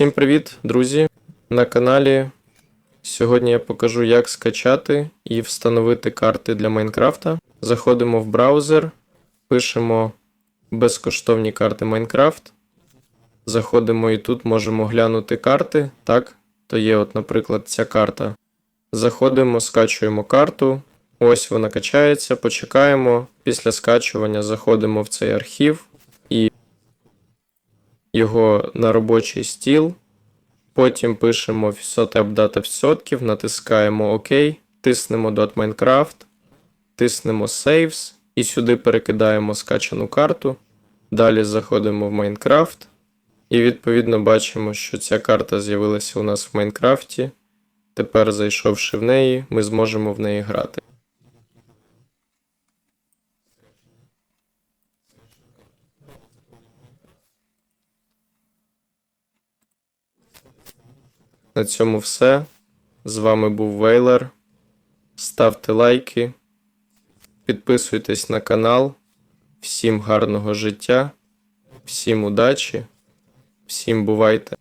Всім привіт, друзі! На каналі. Сьогодні я покажу, як скачати і встановити карти для Майнкрафта. Заходимо в браузер, пишемо безкоштовні карти Майнкрафт. Заходимо і тут можемо глянути карти. Так, то є, от, наприклад, ця карта. Заходимо, скачуємо карту. Ось вона качається, почекаємо. Після скачування заходимо в цей архів його на робочий стіл. Потім пишемо VSOT дата відсотків, натискаємо ОК, тиснемо Dot .Minecraft, тиснемо Saves і сюди перекидаємо скачану карту. Далі заходимо в Minecraft і відповідно бачимо, що ця карта з'явилася у нас в Майнкрафті. Тепер, зайшовши в неї, ми зможемо в неї грати. На цьому все. З вами був Вейлер. Ставте лайки, підписуйтесь на канал. Всім гарного життя, всім удачі, всім бувайте!